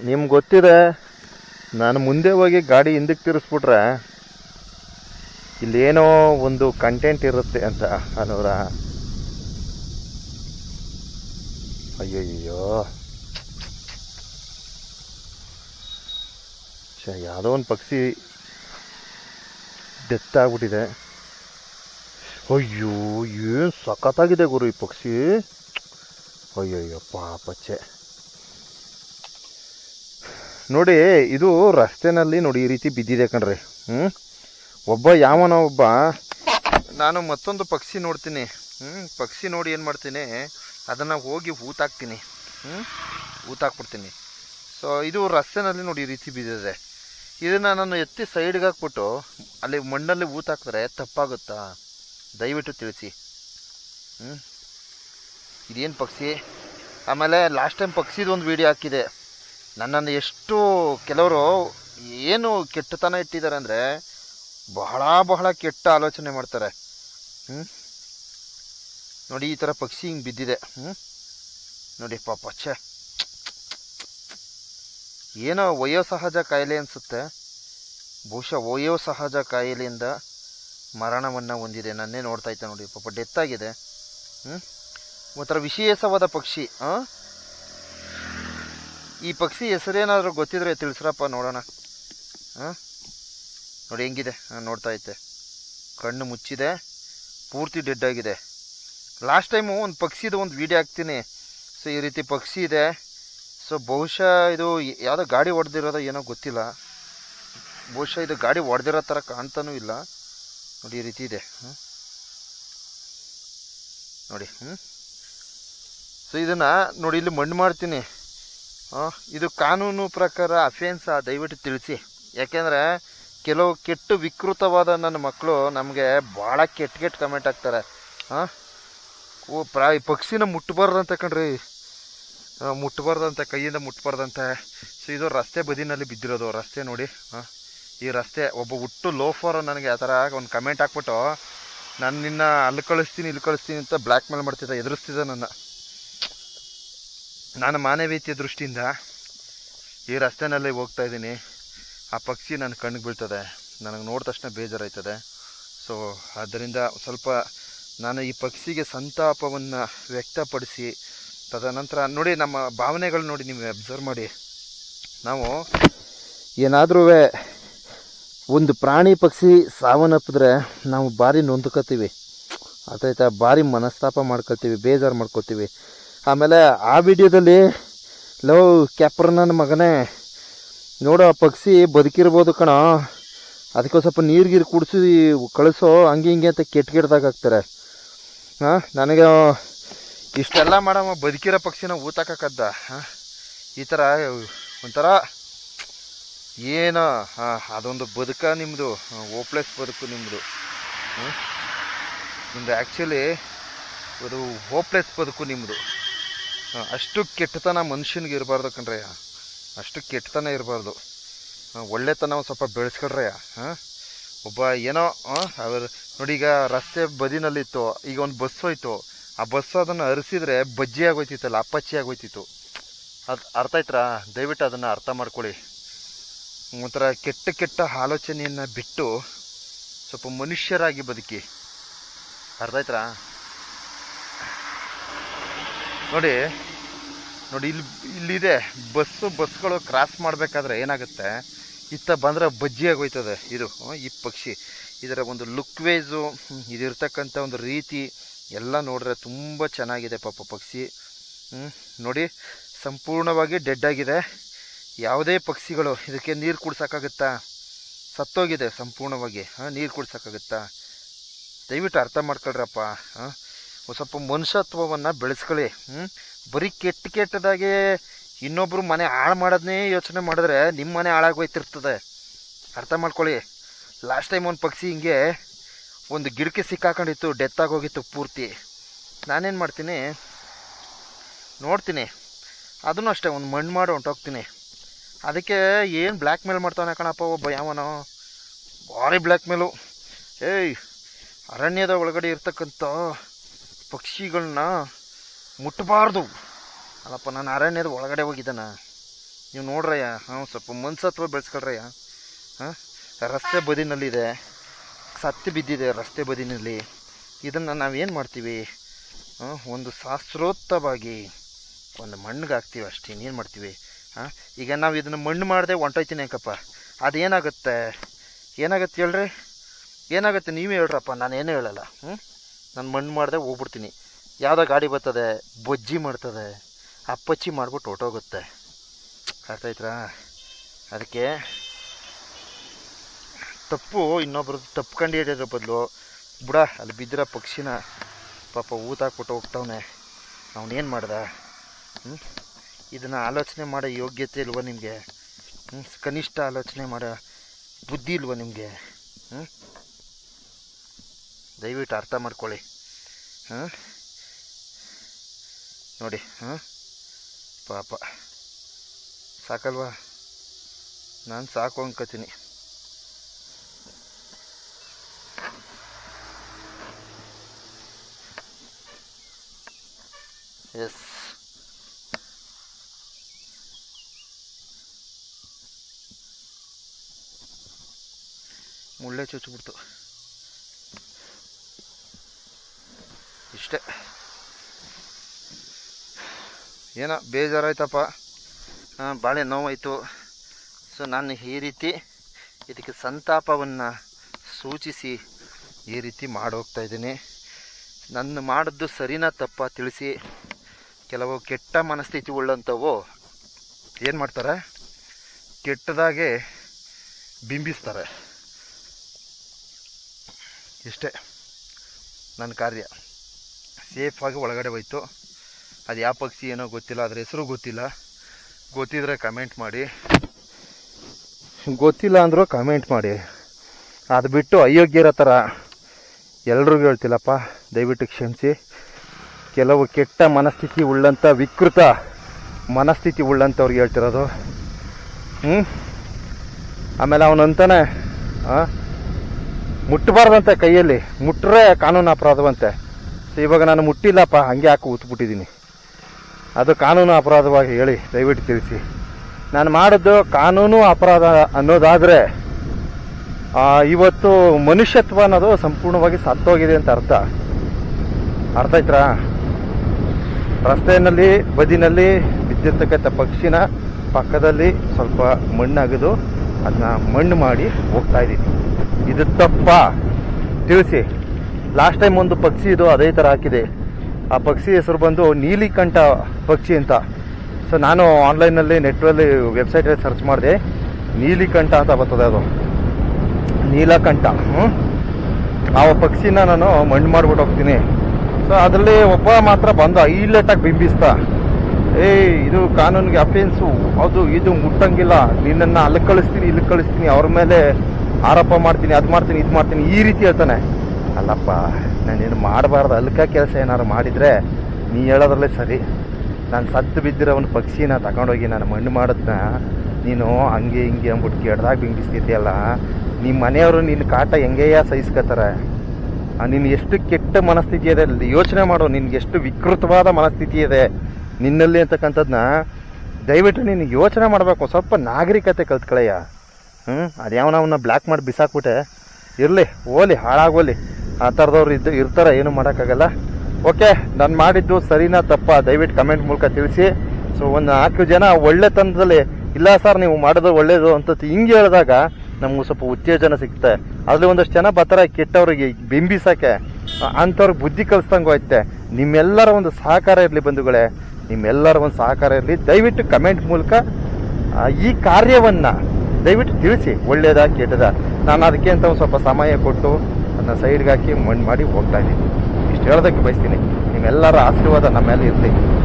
ನಿಮ್ಗೆ ಗೊತ್ತಿದೆ ನಾನು ಮುಂದೆ ಹೋಗಿ ಗಾಡಿ ಹಿಂದಕ್ಕೆ ತಿರ್ಸ್ಬಿಟ್ರೆ ಇಲ್ಲೇನೋ ಒಂದು ಕಂಟೆಂಟ್ ಇರುತ್ತೆ ಅಂತ ಅನ್ನೋರ. ಅಯ್ಯಯ್ಯೋ. ಛೆ, ಯಾವುದೋ ಒಂದು ಪಕ್ಷಿ ಡೆತ್ ಆಗ್ಬಿಟ್ಟಿದೆ. ಅಯ್ಯೋ ಏನು ಸಖತ್ತಾಗಿದೆ ಗುರು ಈ ಪಕ್ಷಿ. ಅಯ್ಯಯ್ಯೋ ಪಾಪಚ್ಚೆ ನೋಡಿ, ಇದು ರಸ್ತೆನಲ್ಲಿ ನೋಡಿ ಈ ರೀತಿ ಬಿದ್ದಿದೆ ಕಣ್ರಿ. ಹ್ಞೂ ಒಬ್ಬ ಯಾವನೋ ಒಬ್ಬ, ನಾನು ಮತ್ತೊಂದು ಪಕ್ಷಿ ನೋಡ್ತೀನಿ. ಹ್ಞೂ ಪಕ್ಷಿ ನೋಡಿ ಏನು ಮಾಡ್ತೀನಿ, ಅದನ್ನು ಹೋಗಿ ಊತಾಕ್ತೀನಿ ಹ್ಞೂ ಊತಾಕ್ಬಿಡ್ತೀನಿ ಸೊ ಇದು ರಸ್ತೆನಲ್ಲಿ ನೋಡಿ ಈ ರೀತಿ ಬಿದ್ದಿದೆ. ಇದನ್ನು ನಾನು ಎತ್ತಿ ಸೈಡ್ಗೆ ಹಾಕ್ಬಿಟ್ಟು, ಅಲ್ಲಿ ಮಣ್ಣಲ್ಲಿ ಊತಾಕಿದ್ರೆ ತಪ್ಪಾಗುತ್ತಾ? ದಯವಿಟ್ಟು ತಿಳಿಸಿ. ಹ್ಞೂ ಇದೇನು ಪಕ್ಷಿ? ಆಮೇಲೆ ಲಾಸ್ಟ್ ಟೈಮ್ ಪಕ್ಷಿದು ಒಂದು ವಿಡಿಯೋ ಹಾಕಿದೆ. ನನ್ನನ್ನು ಎಷ್ಟು ಕೆಲವರು ಏನು ಕೆಟ್ಟತನ ಇಟ್ಟಿದ್ದಾರೆ ಅಂದರೆ ಬಹಳ ಬಹಳ ಕೆಟ್ಟ ಆಲೋಚನೆ ಮಾಡ್ತಾರೆ. ಹ್ಞೂ ನೋಡಿ ಈ ಥರ ಪಕ್ಷಿ ಹಿಂಗೆ ಬಿದ್ದಿದೆ. ಹ್ಞೂ ನೋಡಿ ಪಾಪ, ಛೆ. ಏನೋ ವಯೋಸಹಜ ಕಾಯಿಲೆ ಅನಿಸುತ್ತೆ. ಬಹುಶಃ ವಯೋಸಹಜ ಕಾಯಿಲೆಯಿಂದ ಮರಣವನ್ನು ಹೊಂದಿದೆ. ನನ್ನೇ ನೋಡ್ತಾ ಇದ್ದೆ ನೋಡಿ ಪಾಪ, ಡೆತ್ ಆಗಿದೆ. ಹ್ಞೂ ಒಂಥರ ವಿಶೇಷವಾದ ಪಕ್ಷಿ, ಹಾಂ? ಈ ಪಕ್ಷಿ ಹೆಸರೇನಾದರೂ ಗೊತ್ತಿದ್ರೆ ತಿಳಿಸ್ರಪ್ಪ ನೋಡೋಣ. ಹಾಂ? ನೋಡಿ ಹೆಂಗಿದೆ ನೋಡ್ತಾ ಐತೆ ಕಣ್ಣು ಮುಚ್ಚಿದೆ, ಪೂರ್ತಿ ಡೆಡ್ ಆಗಿದೆ. ಲಾಸ್ಟ್ ಟೈಮು ಒಂದು ಪಕ್ಷಿದು ಒಂದು ವಿಡಿಯೋ ಹಾಕ್ತೀನಿ. ಸೊ ಈ ರೀತಿ ಪಕ್ಷಿ ಇದೆ. ಸೊ ಬಹುಶಃ ಇದು ಯಾವುದೋ ಗಾಡಿ ಹೊಡೆದಿರೋದೋ ಏನೋ ಗೊತ್ತಿಲ್ಲ. ಬಹುಶಃ ಇದು ಗಾಡಿ ಹೊಡೆದಿರೋ ಥರ ಕಾಣ್ತಾನೂ ಇಲ್ಲ. ನೋಡಿ, ಈ ರೀತಿ ಇದೆ. ನೋಡಿ ಹ್ಞೂ ಸೊ ಇದನ್ನು ನೋಡಿ, ಇಲ್ಲಿ ಮಣ್ಣು ಮಾಡ್ತೀನಿ. ಇದು ಕಾನೂನು ಪ್ರಕಾರ ಅಫೆನ್ಸ್ ದಯವಿಟ್ಟು ತಿಳಿಸಿ. ಯಾಕೆಂದರೆ ಕೆಲವು ಕೆಟ್ಟು ವಿಕೃತವಾದ ನನ್ನ ಮಕ್ಕಳು ನಮಗೆ ಭಾಳ ಕೆಟ್ಟ ಕೆಟ್ಟ ಕಮೆಂಟ್ ಹಾಕ್ತಾರೆ. ಹಾಂ ಓ, ಪ್ರಾ ಪಕ್ಷಿನ ಮುಟ್ಟಬಾರ್ದಂತ ಕಣ್ರಿ. ಮುಟ್ಟಬಾರ್ದಂತ ಕೈಯಿಂದ ಮುಟ್ಟಬಾರ್ದಂತೆ ಸೊ ಇದು ರಸ್ತೆ ಬದಿನಲ್ಲಿ ಬಿದ್ದಿರೋದು, ರಸ್ತೆ ನೋಡಿ. ಈ ರಸ್ತೆ ಒಬ್ಬ ಹುಟ್ಟು ಲೋಫರ್ ನನಗೆ ಆ ಥರ ಒಂದು ಕಮೆಂಟ್ ಹಾಕ್ಬಿಟ್ಟು ನಾನು ನಿನ್ನ ಅಲ್ಲಿ ಕಳಿಸ್ತೀನಿ, ಇಲ್ಲಿ ಕಳಿಸ್ತೀನಿ ಅಂತ ಬ್ಲ್ಯಾಕ್ ಮೇಲ್ ಮಾಡ್ತಿದ್ದ, ಎದುರಿಸ್ತಿದ್ದ ನನ್ನ. ನಾನು ಮಾನವೀಯತೆಯ ದೃಷ್ಟಿಯಿಂದ ಈ ರಸ್ತೆನಲ್ಲಿ ಹೋಗ್ತಾ ಇದ್ದೀನಿ. ಆ ಪಕ್ಷಿ ನನ್ನ ಕಣ್ಣಿಗೆ ಬೀಳ್ತದೆ. ನನಗೆ ನೋಡಿದ ತಕ್ಷಣ ಬೇಜಾರಾಯ್ತದೆ. ಸೊ ಆದ್ದರಿಂದ ಸ್ವಲ್ಪ ನಾನು ಈ ಪಕ್ಷಿಗೆ ಸಂತಾಪವನ್ನು ವ್ಯಕ್ತಪಡಿಸಿ, ತದನಂತರ ನೋಡಿ ನಮ್ಮ ಭಾವನೆಗಳು ನೋಡಿ ನೀವು ಅಬ್ಸರ್ವ್ ಮಾಡಿ. ನಾವು ಏನಾದರೂ ಒಂದು ಪ್ರಾಣಿ ಪಕ್ಷಿ ಸಾವನ್ನಪ್ಪಿದ್ರೆ ನಾವು ಭಾರಿ ನೊಂದ್ಕೋತೀವಿ ಆಯ್ತಾ ಭಾರಿ ಮನಸ್ತಾಪ ಮಾಡ್ಕೊಳ್ತೀವಿ, ಬೇಜಾರು ಮಾಡ್ಕೋತೀವಿ ಆಮೇಲೆ ಆ ವಿಡಿಯೋದಲ್ಲಿ ಲವ್ ಕ್ಯಾಪ್ರ ನನ್ನ ಮಗನೇ, ನೋಡು ಪಕ್ಷಿ ಬದುಕಿರ್ಬೋದು ಕಣ. ಅದಕ್ಕೆ ಸ್ವಲ್ಪ ನೀರು ಗೀರು ಕುಡಿಸಿ ಕಳಿಸೋ, ಹಂಗೆ ಹಿಂಗೆ ಅಂತ ಕೆಟ್ಟ ಕೆಟ್ಟದಾಗ ಹಾಕ್ತಾರೆ. ಹಾಂ, ನನಗೆ ಇಷ್ಟೆಲ್ಲ ಮಾಡಮ್ಮ, ಬದುಕಿರೋ ಪಕ್ಷಿನ ಊತಕ್ಕದ್ದ ಹಾಂ. ಈ ಥರ ಒಂಥರ ಏನೋ, ಹಾಂ, ಅದೊಂದು ಬದುಕ ನಿಮ್ಮದು ಓಪ್ಲೆಸ್ ಬದುಕು ನಿಮ್ಮದು ನಿಮ್ಮದು ಆ್ಯಕ್ಚುಲಿ ಅದು ಹೋಪ್ಲೆಸ್ ಬದುಕು ನಿಮ್ಮದು ಅಷ್ಟು ಕೆಟ್ಟತನ ಮನುಷ್ಯನಿಗೆ ಇರಬಾರ್ದು ಕಣ್ರಯ್ಯ. ಅಷ್ಟು ಕೆಟ್ಟತನ ಇರಬಾರ್ದು. ಒಳ್ಳೆತನ ಒಂದು ಸ್ವಲ್ಪ ಬೆಳೆಸ್ಕೊಳ್ರಯ್ಯ ಹಾಂ, ಒಬ್ಬ ಏನೋ ಅವ್ರು ನೋಡಿ ಈಗ ರಸ್ತೆ ಬದಿನಲ್ಲಿತ್ತು, ಈಗ ಒಂದು ಬಸ್ ಹೋಯ್ತು. ಆ ಬಸ್ಸು ಅದನ್ನು ಅರಿಸಿದ್ರೆ ಬಜ್ಜಿ ಆಗೋಯ್ತಿತ್ತಲ್ಲ ಅಪ್ಪಚ್ಚಿ ಆಗೋಯ್ತಿತ್ತು. ಅದು ಅರ್ಥ ಆಯ್ತಾ ದಯವಿಟ್ಟು ಅದನ್ನು ಅರ್ಥ ಮಾಡ್ಕೊಳ್ಳಿ. ಒಂಥರ ಕೆಟ್ಟ ಕೆಟ್ಟ ಆಲೋಚನೆಯನ್ನು ಬಿಟ್ಟು ಸ್ವಲ್ಪ ಮನುಷ್ಯರಾಗಿ ಬದುಕಿ. ಅರ್ಥ ನೋಡಿ ನೋಡಿ ಇಲ್ಲಿ, ಇಲ್ಲಿದೆ. ಬಸ್ಸು ಬಸ್ಗಳು ಕ್ರಾಸ್ ಮಾಡಬೇಕಾದ್ರೆ ಏನಾಗುತ್ತೆ? ಇತ್ತ ಬಂದರೆ ಬಜ್ಜಿ ಆಗೋಯ್ತದೆ ಇದು. ಈ ಪಕ್ಷಿ. ಇದರ ಒಂದು ಲುಕ್ ವೇಸು ಇದಿರ್ತಕ್ಕಂಥ ಒಂದು ರೀತಿ ಎಲ್ಲ ನೋಡಿದ್ರೆ ತುಂಬ ಚೆನ್ನಾಗಿದೆ ಪಾಪ ಪಕ್ಷಿ. ನೋಡಿ, ಸಂಪೂರ್ಣವಾಗಿ ಡೆಡ್ ಆಗಿದೆ. ಯಾವುದೇ ಪಕ್ಷಿಗಳು ಇದಕ್ಕೆ ನೀರು ಕುಡ್ಸೋಕ್ಕಾಗುತ್ತಾ? ಸತ್ತೋಗಿದೆ ಸಂಪೂರ್ಣವಾಗಿ. ಹಾಂ, ನೀರು ಕುಡ್ಸೋಕ್ಕಾಗುತ್ತಾ? ದಯವಿಟ್ಟು ಅರ್ಥ ಮಾಡ್ಕೊಳ್ರಪ್ಪ. ಹಾಂ ಒಂದು ಸ್ವಲ್ಪ ಮನುಷ್ಯತ್ವವನ್ನು ಬೆಳೆಸ್ಕೊಳ್ಳಿ ಬರೀ ಕೆಟ್ಟ ಕೆಟ್ಟದಾಗೆ ಇನ್ನೊಬ್ಬರು ಮನೆ ಹಾಳು ಮಾಡೋದನ್ನೇ ಯೋಚನೆ ಮಾಡಿದ್ರೆ ನಿಮ್ಮ ಮನೆ ಹಾಳಾಗೋಯ್ತಿರ್ತದೆ. ಅರ್ಥ ಮಾಡ್ಕೊಳ್ಳಿ. ಲಾಸ್ಟ್ ಟೈಮ್ ಒಂದು ಪಕ್ಷಿ ಹಿಂಗೆ ಒಂದು ಗಿಡಕ್ಕೆ ಸಿಕ್ಕಾಕೊಂಡಿತ್ತು, ಡೆತ್ ಆಗೋಗಿತ್ತು ಪೂರ್ತಿ. ನಾನೇನು ಮಾಡ್ತೀನಿ? ನೋಡ್ತೀನಿ. ಅದನ್ನು ಅಷ್ಟೇ, ಒಂದು ಮಣ್ಣು ಮಾಡಿ ಹೊಂಟೋಗ್ತೀನಿ ಅದಕ್ಕೆ ಏನು ಬ್ಲ್ಯಾಕ್ ಮೇಲ್ ಮಾಡ್ತಾನೆ ಕಣಪ್ಪ ಒಬ್ಬ ಯಾವನೋ. ಭಾರಿ ಬ್ಲ್ಯಾಕ್ ಮೇಲು ಏಯ್, ಅರಣ್ಯದ ಒಳಗಡೆ ಇರ್ತಕ್ಕಂಥ ಪಕ್ಷಿಗಳನ್ನ ಮುಟ್ಟಬಾರ್ದು ಅಲ್ಲಪ್ಪ, ನಾನು ಅರಣ್ಯದ ಒಳಗಡೆ ಹೋಗಿದ್ದಾನ. ನೀವು ನೋಡ್ರಯ್ಯ ಹಾಂ ಸ್ವಲ್ಪ ಮನ್ಸತ್ವ ಬೆಳೆಸ್ಕೊಳ್ರಯ್ಯ. ಹಾಂ? ರಸ್ತೆ ಬದಿನಲ್ಲಿದೆ. ಸತ್ತು ಬಿದ್ದಿದೆ ರಸ್ತೆ ಬದಿನಲ್ಲಿ. ಇದನ್ನು ನಾವೇನು ಮಾಡ್ತೀವಿ? ಒಂದು ಶಾಸ್ತ್ರೋತ್ತವಾಗಿ ಒಂದು ಮಣ್ಣಿಗೆ ಹಾಕ್ತೀವಿ ಅಷ್ಟೇ, ಇನ್ನೇನು ಮಾಡ್ತೀವಿ? ಹಾಂ? ಈಗ ನಾವು ಇದನ್ನು ಮಣ್ಣು ಮಾಡದೆ ಹೊಂಟೋಯ್ತೀನಿ ಯಾಕಪ್ಪ ಅದೇನಾಗುತ್ತೆ? ಏನಾಗುತ್ತೆ ಹೇಳ್ರಿ? ಏನಾಗುತ್ತೆ? ನೀವೇ ಹೇಳ್ರಪ್ಪ ನಾನು ಏನೂ ಹೇಳಲ್ಲ. ಹ್ಞೂ ನಾನು ಮಣ್ಣು ಮಾಡಿದೆ ಹೋಗ್ಬಿಡ್ತೀನಿ. ಯಾವುದೋ ಗಾಡಿ ಬರ್ತದೆ, ಬೊಜ್ಜಿ ಮಾಡ್ತದೆ, ಅಪ್ಪಚ್ಚಿ ಮಾಡ್ಬಿಟ್ಟು ಹೊಟ್ಟೋಗುತ್ತೆ ಅರ್ಥ ಆಯ್ತಾ ಅದಕ್ಕೆ ತಪ್ಪು ಇನ್ನೊಬ್ರದ್ದು ತಪ್ಪು ಕಂಡು ಹಿಡಿಯೋದ್ರ ಬದಲು ಬುಡ, ಅಲ್ಲಿ ಬಿದ್ದಿರೋ ಪಕ್ಷಿನ ಪಾಪ ಊತ ಹಾಕ್ಬಿಟ್ಟು ಹೋಗ್ತಾವನೆ ಅವನೇನು ಮಾಡ್ದ? ಹ್ಞೂ ಇದನ್ನು ಆಲೋಚನೆ ಮಾಡೋ ಯೋಗ್ಯತೆ ಇಲ್ವ ನಿಮಗೆ? ಹ್ಞೂ ಕನಿಷ್ಠ ಆಲೋಚನೆ ಮಾಡೋ ಬುದ್ಧಿ ಇಲ್ವ ನಿಮಗೆ? ಹ್ಞೂ ದಯವಿಟ್ಟು ಅರ್ಥ ಮಾಡ್ಕೊಳ್ಳಿ. ಹಾಂ? ನೋಡಿ ಹಾಂ? ಪಾಪ. ಸಾಕಲ್ವಾ? ನಾನು ಸಾಕು ಅನ್ಕೋತೀನಿ. ಎಸ್. ಮುಳ್ಳೆ ಚುಚ್ಚಿಬಿಡ್ತು. ಇಷ್ಟೇ ಏನೋ ಬೇಜಾರಾಯ್ತಪ್ಪ. ಭಾಳ ನೋವಾಯಿತು. ಸೊ ನಾನು ಈ ರೀತಿ ಇದಕ್ಕೆ ಸಂತಾಪವನ್ನು ಸೂಚಿಸಿ ಈ ರೀತಿ ಮಾಡೋಗ್ತಾ ಇದ್ದೀನಿ. ನನ್ನ ಮಾಡಿದ್ದು ಸರಿನಾ ತಪ್ಪ ತಿಳಿಸಿ. ಕೆಲವು ಕೆಟ್ಟ ಮನಸ್ಥಿತಿ ಉಳ್ಳಂಥವು ಏನು ಮಾಡ್ತಾರೆ? ಕೆಟ್ಟದಾಗೆ ಬಿಂಬಿಸ್ತಾರೆ. ಇಷ್ಟೇ. ನನ್ನ ಕಾರ್ಯ. ಸೇಫಾಗಿ ಒಳಗಡೆ ಹೋಯ್ತು. ಅದು ಯಾವ ಪಕ್ಷಿ ಏನೋ ಗೊತ್ತಿಲ್ಲ, ಅದ್ರ ಹೆಸರು ಗೊತ್ತಿಲ್ಲ. ಗೊತ್ತಿದ್ರೆ ಕಮೆಂಟ್ ಮಾಡಿ. ಗೊತ್ತಿಲ್ಲ ಅಂದರೂ ಕಮೆಂಟ್ ಮಾಡಿ. ಅದು ಬಿಟ್ಟು ಅಯೋಗ್ಯರ ಥರ ಎಲ್ರಿಗೂ ಹೇಳ್ತಿಲ್ಲಪ್ಪ, ದಯವಿಟ್ಟು ಕ್ಷಮಿಸಿ. ಕೆಲವು ಕೆಟ್ಟ ಮನಸ್ಥಿತಿ ಉಳ್ಳಂಥ ವಿಕೃತ ಮನಸ್ಥಿತಿ ಉಳ್ಳಂಥವ್ರಿಗೆ ಹೇಳ್ತಿರೋದು. ಹ್ಞೂ ಆಮೇಲೆ ಅವನಂತಾನೆ ಮುಟ್ಟಬಾರ್ದಂತೆ ಕೈಯಲ್ಲಿ. ಮುಟ್ಟರೆ ಕಾನೂನು ಅಪರಾಧವಂತೆ ಸೊ ಇವಾಗ ನಾನು ಮುಟ್ಟಿಲ್ಲಪ್ಪ, ಹಂಗೆ ಹಾಕಿ ಉತ್ಬಿಟ್ಟಿದ್ದೀನಿ ಅದು ಕಾನೂನು ಅಪರಾಧವಾಗಿ ಹೇಳಿ, ದಯವಿಟ್ಟು ತಿಳಿಸಿ. ನಾನು ಮಾಡಿದ್ದು ಕಾನೂನು ಅಪರಾಧ ಅನ್ನೋದಾದರೆ ಇವತ್ತು ಮನುಷ್ಯತ್ವ ಅನ್ನೋದು ಸಂಪೂರ್ಣವಾಗಿ ಸತ್ತೋಗಿದೆ ಅಂತ ಅರ್ಥ. ಅರ್ಥ ಆಯ್ತಾ ರಸ್ತೆಯಲ್ಲಿ, ಬದಿನಲ್ಲಿ ಬಿದ್ದಿರ್ತಕ್ಕಂಥ ಪಕ್ಷಿನ ಪಕ್ಕದಲ್ಲಿ ಸ್ವಲ್ಪ ಮಣ್ಣಾಗದು, ಅದನ್ನ ಮಣ್ಣು ಮಾಡಿ ಹೋಗ್ತಾ ಇದ್ದೀನಿ. ಇದು ತಪ್ಪಾ? ತಿಳಿಸಿ. ಲಾಸ್ಟ್ ಟೈಮ್ ಒಂದು ಪಕ್ಷಿ ಇದು ಅದೇ ಥರ ಹಾಕಿದೆ. ಆ ಪಕ್ಷಿ ಹೆಸರು ಬಂದು ನೀಲಿಕಂಠ ಪಕ್ಷಿ ಅಂತ. ಸೊ ನಾನು ಆನ್ಲೈನಲ್ಲಿ ನೆಟ್ವಲ್ಲಿ ವೆಬ್ಸೈಟಲ್ಲಿ ಸರ್ಚ್ ಮಾಡಿದೆ. ನೀಲಿಕಂಠ ಅಂತ ಬರ್ತದೆ ಅದು. ನೀಲಕಂಠ ಹ್ಞೂ ಆ ಪಕ್ಷಿನ ನಾನು ಮಣ್ಣು ಮಾಡ್ಬಿಟ್ಟು ಹೋಗ್ತೀನಿ. ಸೊ ಅದರಲ್ಲಿ ಒಬ್ಬ ಮಾತ್ರ ಬಂದು ಐಲೆಟಾಗಿ ಬಿಂಬಿಸ್ತಾ ಏಯ್, ಇದು ಕಾನೂನಿಗೆ ಅಫೆನ್ಸು ಅದು ಇದು ಮುಟ್ಟಂಗಿಲ್ಲ. ನಿನ್ನನ್ನು ಅಲ್ಲಿ ಕಳಿಸ್ತೀನಿ, ಇಲ್ಲಿ ಕಳಿಸ್ತೀನಿ, ಅವ್ರ ಮೇಲೆ ಆರೋಪ ಮಾಡ್ತೀನಿ, ಅದು ಮಾಡ್ತೀನಿ, ಇದು ಮಾಡ್ತೀನಿ, ಈ ರೀತಿ ಹೇಳ್ತಾನೆ. ಅಲ್ಲಪ್ಪ ನಾನೇನು ಮಾಡಬಾರ್ದು. ಅಲ್ಕ ಕೆಲಸ ಏನಾದ್ರು ಮಾಡಿದರೆ ನೀ ಹೇಳೋದ್ರಲ್ಲೇ ಸರಿ. ನಾನು ಸತ್ತು ಬಿದ್ದಿರೋ ಒಂದು ಪಕ್ಷಿನ ತಗೊಂಡೋಗಿ ನಾನು ಮಣ್ಣು ಮಾಡೋದನ್ನ ನೀನು ಹಂಗೆ ಹಿಂಗೆ ಅಂದ್ಬಿಟ್ಟು ಕೆಡ್ದಾಗ ಬಿಂಬಿಸ್ತಿದ್ಯಲ್ಲ ನಿಮ್ಮ ಮನೆಯವರು ನಿನ್ನ ಕಾಟ ಹೆಂಗೆಯ ಸಹಿಸ್ಕೋತಾರೆ ನಿನ್ನ ಎಷ್ಟು ಕೆಟ್ಟ ಮನಸ್ಥಿತಿ ಇದೆ ಯೋಚನೆ ಮಾಡು, ನಿನ್ಗೆ ಎಷ್ಟು ವಿಕೃತವಾದ ಮನಸ್ಥಿತಿ ಇದೆ ನಿನ್ನಲ್ಲಿ ಅಂತಕ್ಕಂಥದ್ದನ್ನ ದಯವಿಟ್ಟು ನೀನು ಯೋಚನೆ ಮಾಡಬೇಕು, ಸ್ವಲ್ಪ ನಾಗರಿಕತೆ ಕಲ್ತ್ಕಳಯ್ಯ. ಹ್ಞೂ ಅದ್ಯಾವನ ಅವನ್ನ ಬ್ಲ್ಯಾಕ್ ಮಾಡಿ ಬಿಸಾಕ್ಬಿಟ್ಟೆ. ಇರಲಿ, ಓಲಿ, ಹಾಳಾಗೋಲಿ. ಆ ಥರದವ್ರು ಇದ್ದು ಇರ್ತಾರೆ, ಏನು ಮಾಡೋಕ್ಕಾಗಲ್ಲ. ಓಕೆ, ನಾನು ಮಾಡಿದ್ದು ಸರಿನಾ ತಪ್ಪ? ದಯವಿಟ್ಟು ಕಮೆಂಟ್ ಮೂಲಕ ತಿಳಿಸಿ. ಸೊ ಒಂದು ನಾಲ್ಕು ಜನ ಒಳ್ಳೆತನದಲ್ಲಿ ಇಲ್ಲ ಸರ್, ನೀವು ಮಾಡೋದು ಒಳ್ಳೆಯದು ಅಂತ ಹಿಂಗೆ ಹೇಳಿದಾಗ ನಮಗೂ ಸ್ವಲ್ಪ ಉತ್ತೇಜನ ಸಿಗುತ್ತೆ ಅದ್ರಲ್ಲಿ ಒಂದಷ್ಟು ಜನ ಬತ್ತರ ಕೆಟ್ಟವ್ರಿಗೆ ಬಿಂಬಿಸೋಕ್ಕೆ. ಅಂಥವ್ರಿಗೆ ಬುದ್ಧಿ ಕಲಿಸ್ದಂಗೆ ಹೋಯ್ತೆ. ನಿಮ್ಮೆಲ್ಲರ ಒಂದು ಸಹಕಾರ ಇರಲಿ ಬಂಧುಗಳೇ. ನಿಮ್ಮೆಲ್ಲರ ಒಂದು ಸಹಕಾರ ಇರಲಿ. ದಯವಿಟ್ಟು ಕಮೆಂಟ್ ಮೂಲಕ ಈ ಕಾರ್ಯವನ್ನು ದಯವಿಟ್ಟು ತಿಳಿಸಿ, ಒಳ್ಳೆಯದ ಕೆಟ್ಟದ? ನಾನು ಅದಕ್ಕೆ ಅಂತ ಒಂದು ಸ್ವಲ್ಪ ಸಮಯ ಕೊಟ್ಟು ಅದನ್ನ ಸೈಡ್ಗೆ ಹಾಕಿ ಮಣ್ಣು ಮಾಡಿ ಹೋಗ್ತಾ ಇದ್ದೀನಿ. ಇಷ್ಟು ಹೇಳೋದಕ್ಕೆ ಬಯಸ್ತೀನಿ. ನಿಮ್ಮೆಲ್ಲರ ಆಶೀರ್ವಾದ ನಮ್ಮ ಮೇಲೆ ಇರಲಿ.